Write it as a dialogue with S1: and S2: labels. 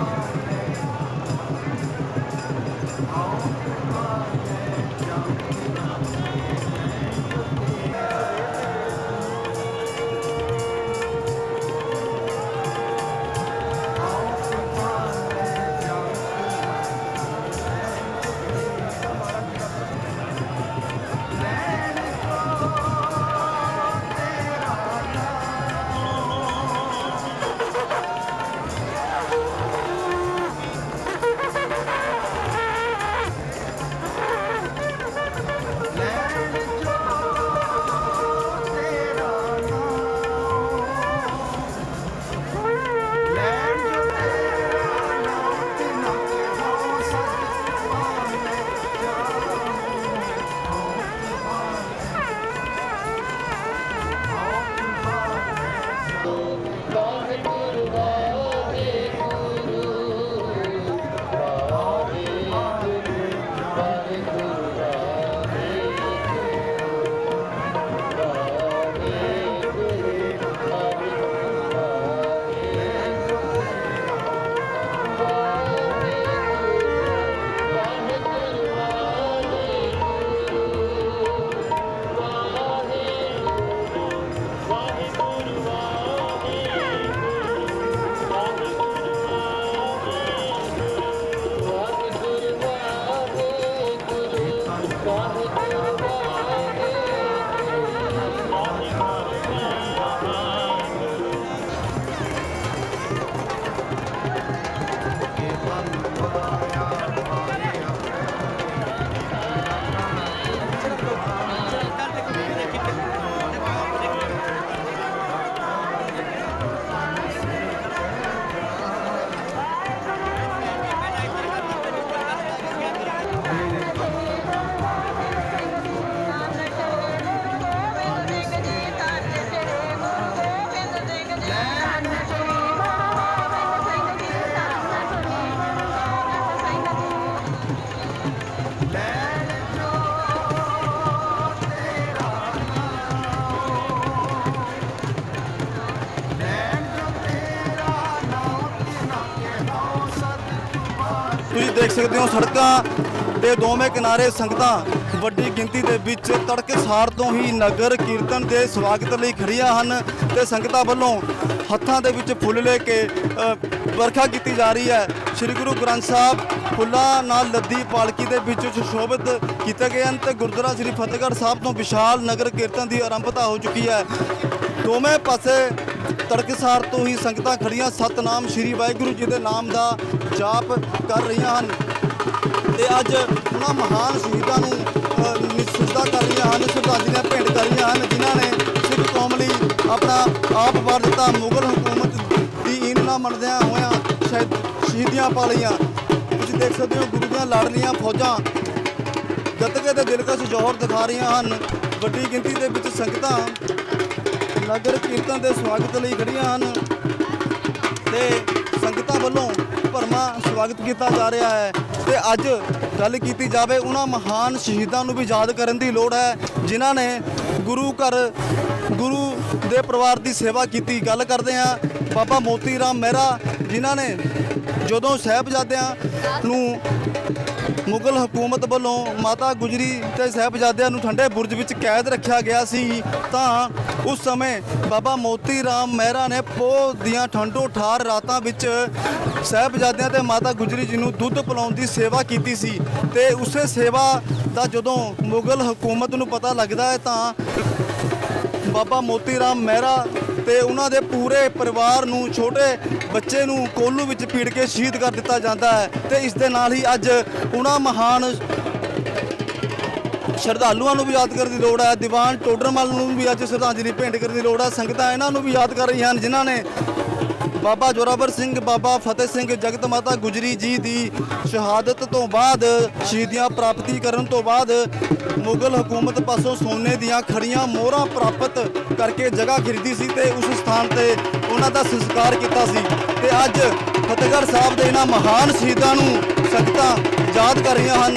S1: ਤੁਸੀਂ ਦੇਖ ਸਕਦੇ ਹੋ ਸੜਕਾਂ ਦੇ ਦੋਵੇਂ ਕਿਨਾਰੇ ਸੰਗਤਾਂ ਵੱਡੀ ਗਿਣਤੀ ਦੇ ਵਿੱਚ ਤੜਕਸਾਰ ਤੋਂ ਹੀ ਨਗਰ ਕੀਰਤਨ ਦੇ ਸਵਾਗਤ ਲਈ ਖੜੀਆਂ ਹਨ ਤੇ ਸੰਗਤਾਂ ਵੱਲੋਂ ਹੱਥਾਂ ਦੇ ਵਿੱਚ ਫੁੱਲ ਲੈ ਕੇ ਵਰਖਾ ਕੀਤੀ ਜਾ ਰਹੀ ਹੈ। ਸ੍ਰੀ ਗੁਰੂ ਗ੍ਰੰਥ ਸਾਹਿਬ ਫੁੱਲਾਂ ਨਾਲ ਲੱਦੀ ਪਾਲਕੀ ਦੇ ਵਿੱਚ ਸੁਸ਼ੋਭਿਤ ਕੀਤੇ ਗਏ ਹਨ ਤੇ ਗੁਰਦੁਆਰਾ ਸ੍ਰੀ ਫਤਿਹਗੜ੍ਹ ਸਾਹਿਬ ਤੋਂ ਵਿਸ਼ਾਲ ਨਗਰ ਕੀਰਤਨ ਦੀ ਆਰੰਭਤਾ ਹੋ ਚੁੱਕੀ ਹੈ। ਦੋਵੇਂ ਪਾਸੇ ਤੜਕਸਾਰ ਤੋਂ ਹੀ ਸੰਗਤਾਂ ਖੜੀਆਂ। ਸਤਨਾਮ ਸ੍ਰੀ ਵਾਹਿਗੁਰੂ ਜੀ ਦੇ ਨਾਮ ਦਾ ਜਾਪ ਕਰ ਰਹੀਆਂ ਹਨ। ਤੇ ਅੱਜ ਉਹਨਾਂ ਮਹਾਨ ਸ਼ਹੀਦਾਂ ਨੂੰ ਅ, ਕਰ ਰਹੀਆਂ ਹਨ ਸ਼ਰਧਾਂਜਲੀਆਂ ਭੇਟ ਕਰ ਰਹੀਆਂ ਹਨ ਜਿਨ੍ਹਾਂ ਨੇ ਸਿੱਖ ਕੌਮ ਲਈ ਆਪਣਾ ਆਪ ਵਾਰ ਦਿੱਤਾ। ਮੁਗਲ ਹਕੂਮਤ ਦੀ ਈਨ ਨਾ ਮੰਨਦਿਆਂ ਹੋਇਆਂ ਸ਼ਹੀਦ ਸ਼ਹੀਦੀਆਂ ਪਾ ਲਈਆਂ। ਤੁਸੀਂ ਦੇਖ ਸਕਦੇ ਹੋ ਗੁਰੂ ਦੀਆਂ ਲੜਨੀਆਂ ਫੌਜਾਂ ਗੱਤਕੇ ਦੇ ਦਿਲਕਸ਼ ਜੋਹਰ ਦਿਖਾ ਰਹੀਆਂ ਹਨ। ਵੱਡੀ ਗਿਣਤੀ ਦੇ ਵਿੱਚ ਸੰਗਤਾਂ ਨਗਰ ਕੀਰਤਨ ਦੇ ਸਵਾਗਤ ਲਈ ਖੜੀਆਂ ਹਨ ਤੇ ਸੰਗਤਾਂ ਵੱਲੋਂ ਭਰਮਾ ਸਵਾਗਤ ਕੀਤਾ ਜਾ ਰਿਹਾ ਹੈ ਤੇ ਅੱਜ ਗੱਲ ਕੀਤੀ ਜਾਵੇ ਉਹਨਾਂ ਮਹਾਨ ਸ਼ਹੀਦਾਂ ਨੂੰ ਵੀ ਯਾਦ ਕਰਨ ਦੀ ਲੋੜ ਹੈ, ਜਿਨ੍ਹਾਂ ਨੇ ਗੁਰੂ ਘਰ, ਗੁਰੂ ਦੇ ਪਰਿਵਾਰ ਦੀ ਸੇਵਾ ਕੀਤੀ। ਗੱਲ ਕਰਦੇ ਹਾਂ ਬਾਬਾ ਮੋਤੀ ਰਾਮ ਮਹਿਰਾ, ਜਿਨ੍ਹਾਂ ਨੇ ਜਦੋਂ ਸਾਹਿਬਜ਼ਾਦਿਆਂ ਨੂੰ ਮੁਗਲ ਹਕੂਮਤ ਵੱਲੋਂ ਮਾਤਾ ਗੁਜਰੀ ਤੇ ਸਾਹਿਬਜ਼ਾਦਿਆਂ ਨੂੰ ਠੰਡੇ ਬੁਰਜ ਵਿੱਚ ਕੈਦ ਰੱਖਿਆ ਗਿਆ ਸੀ। ਤਾਂ ਉਸ ਸਮੇਂ ਬਾਬਾ ਮੋਤੀ ਰਾਮ ਮਹਿਰਾ ਨੇ ਪੋਹ ਦੀਆਂ ਠੰਡੋ ਠਾਰ ਰਾਤਾਂ ਵਿੱਚ ਸਾਹਿਬਜ਼ਾਦਿਆਂ ਤੇ ਮਾਤਾ ਗੁਜਰੀ ਜੀ ਨੂੰ ਦੁੱਧ ਪਿਲਾਉਣ ਦੀ ਸੇਵਾ ਕੀਤੀ ਸੀ ਤੇ ਉਸੇ ਸੇਵਾ ਦਾ ਜਦੋਂ ਮੁਗਲ ਹਕੂਮਤ ਨੂੰ ਪਤਾ ਲੱਗਦਾ ਹੈ ਤਾਂ ਬਾਬਾ ਮੋਤੀ ਰਾਮ ਮਹਿਰਾ ਤੇ ਉਹਨਾਂ ਦੇ ਪੂਰੇ ਪਰਿਵਾਰ ਨੂੰ, ਛੋਟੇ ਬੱਚੇ ਨੂੰ ਕੋਲੂ ਵਿੱਚ ਪੀੜ ਕੇ ਸ਼ਹੀਦ ਕਰ ਦਿੱਤਾ ਜਾਂਦਾ ਹੈ ਤੇ ਇਸ ਦੇ ਨਾਲ ਹੀ ਅੱਜ ਉਹਨਾਂ ਮਹਾਨ ਸ਼ਰਧਾਲੂਆਂ ਨੂੰ ਵੀ ਯਾਦ ਕਰਨ ਦੀ ਲੋੜ ਹੈ। ਦੀਵਾਨ ਟੋਡਰਮਲ ਨੂੰ ਵੀ ਅੱਜ ਸ਼ਰਧਾਂਜਲੀ ਭੇਂਟ ਕਰਨ ਦੀ ਲੋੜ ਹੈ। ਸੰਗਤਾਂ ਇਹਨਾਂ ਨੂੰ ਵੀ ਯਾਦ ਕਰ ਰਹੀਆਂ ਹਨ, ਜਿਨ੍ਹਾਂ ਨੇ ਬਾਬਾ ਜੋਰਾਵਰ ਸਿੰਘ, ਬਾਬਾ ਫਤਿਹ ਸਿੰਘ ਜਗਤ ਮਾਤਾ ਗੁਜਰੀ ਜੀ ਦੀ ਸ਼ਹਾਦਤ ਤੋਂ ਬਾਅਦ, ਸ਼ਹੀਦੀਆਂ ਪ੍ਰਾਪਤੀ ਕਰਨ ਤੋਂ ਬਾਅਦ ਮੁਗਲ ਹਕੂਮਤ ਪਾਸੋਂ ਸੋਨੇ ਦੀਆਂ ਖੜੀਆਂ ਮੋਹਰਾਂ ਪ੍ਰਾਪਤ ਕਰਕੇ ਜਗ੍ਹਾ ਖਰੀਦੀ ਸੀ ਤੇ ਉਸ ਸਥਾਨ ਤੇ ਉਹਨਾਂ ਦਾ ਸੰਸਕਾਰ ਕੀਤਾ ਸੀ। ਤੇ ਅੱਜ ਫਤਿਹਗੜ੍ਹ ਸਾਹਿਬ ਦੇ ਇਹਨਾਂ ਮਹਾਨ ਸ਼ਹੀਦਾਂ ਨੂੰ ਸੰਗਤਾਂ ਯਾਦ ਕਰ ਰਹੀਆਂ ਹਨ।